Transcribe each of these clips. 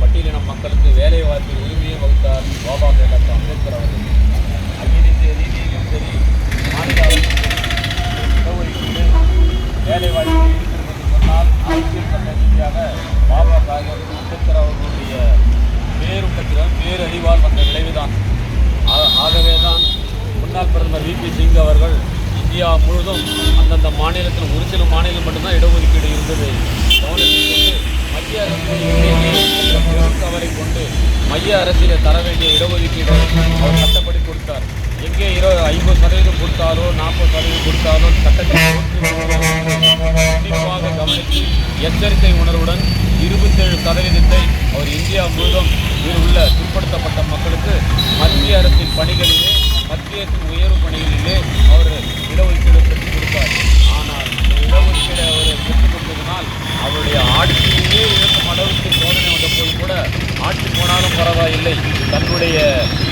பட்டியலின மக்களுக்கு வேலை வாய்ப்பில் உரிமையை வகுத்தார் பாபா சாஹேப் அம்பேத்கர் அவர்கள். அங்கிருந்து ரீதியிலும் சரி மாநில வேலை வாய்ப்பு இருக்கிறது சொன்னால் பாபா சாஹேப் அம்பேத்கர் அவர்களுடைய பேருக்கத்திலும் பேரறிவால் வந்த விளைவுதான். ஆகவே தான் முன்னாள் பிரதமர் வி. பி. சிங் அவர்கள் இந்தியா முழுதும் அந்தந்த மாநிலத்தில் ஒரு சில மாநிலம் மட்டும்தான் இடஒதுக்கீடு இருந்தது. கவனித்து மத்திய அரசு அவரை கொண்டு மைய அரசில் தர வேண்டிய இடஒதுக்கீடு அவர் சட்டப்படி கொடுத்தார். எங்கே இரு ஐம்பது சதவீதம் கொடுத்தாரோ நாற்பது சதவீதம் கொடுத்தாரோ சட்டத்தை கண்டிப்பாக கவனித்து எச்சரிக்கை உணர்வுடன் இருபத்தேழு சதவீதத்தை அவர் இந்தியா முழுவதும் உள்ள பிற்படுத்தப்பட்ட மக்களுக்கு மத்திய அரசின் பணிகளிலே மத்திய அரசின் உயர்வு பணிகளிலே அவர் கூட ஆட்சி போனாலும் பரவாயில்லை. தன்னுடைய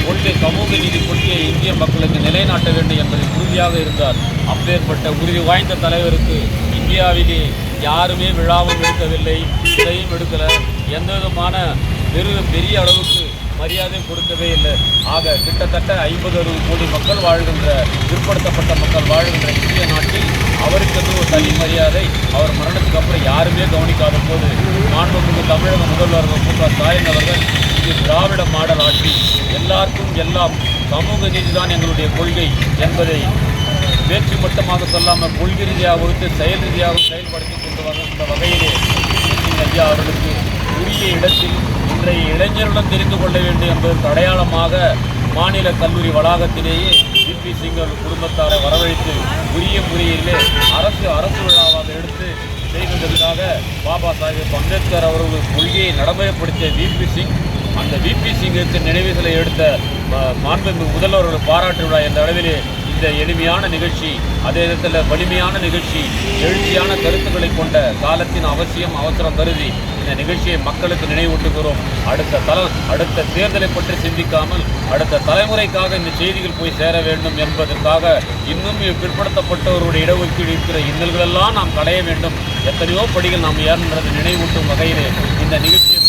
கொள்கை சமூக நீதி கொள்கையை இந்திய மக்களுக்கு நிலைநாட்ட வேண்டும் என்பதில் உறுதியாக இருந்தார். அப்பேற்பட்ட உறுதி வாய்ந்த தலைவருக்கு இந்தியாவிலே யாருமே விழாவும் எடுக்கவில்லை இதையும் எடுக்கலை. எந்த விதமான பெரு பெரிய அளவுக்கு மரியாதை கொடுக்கவே இல்லை. ஆக கிட்டத்தட்ட ஐம்பது அறுபது கோடி மக்கள் வாழ்கின்ற பிற்படுத்தப்பட்ட மக்கள் வாழ்கின்ற இந்திய நாட்டில் தனி மரியாதை அவர் மரணத்துக்கு அப்புறம் யாருமே கவனிக்காத போது மாண்புமிகு தமிழக முதல்வர் மு. க. ஸ்டாலின் அவர்கள் இது திராவிட மாடல் ஆட்சி. எல்லாருக்கும் எல்லாம் சமூக நீதிதான் எங்களுடைய கொள்கை என்பதை வேற்று மட்டமாக சொல்லாமல் கொள்கை ரீதியாக செயல் ரீதியாக செயல்படுத்தி கொண்டு வந்த வகையிலே ஐயா அவர்களுக்கு உரிய இடத்தில் இன்றைய இளைஞர்களுடன் தெரிந்து கொள்ள வேண்டும் என்பதற்கு அடையாளமாக மாநில கல்லூரி வளாகத்திலேயே பி சிங் அவர்கள் குடும்பத்தாரை வரவழைத்து உரிய முறையிலே அரசு அரசு விழாவாக எடுத்து செய்வதற்காக பாபா சாஹேப் அம்பேத்கர் அவர்கள் கொள்கையை நடைமுறைப்படுத்திய விபி சிங் அந்த விபி சிங்குக்கு நினைவு சிலை எடுத்த மாண்புமிகு முதல்வர்கள் பாராட்டு விழா என்ற அளவிலே இந்த எளிமையான நிகழ்ச்சி அதே நேரத்தில் வலிமையான நிகழ்ச்சி எழுச்சியான கருத்துக்களை கொண்ட காலத்தின் அவசியம் அவசரம் கருதி இந்த நிகழ்ச்சியை மக்களுக்கு நினைவூட்டுகிறோம். அடுத்த தல அடுத்த தேர்தலை பற்றி சிந்திக்காமல் அடுத்த தலைமுறைக்காக இந்த செய்திகள் போய் சேர வேண்டும் என்பதற்காக இன்னும் பிற்படுத்தப்பட்டவருடைய இடஒதுக்கீடு இருக்கிற இன்னல்களெல்லாம் நாம் களைய வேண்டும். எத்தனையோ படிகள் நாம் ஏறுன்றது நினைவூட்டும் வகையிலே இந்த நிகழ்ச்சியை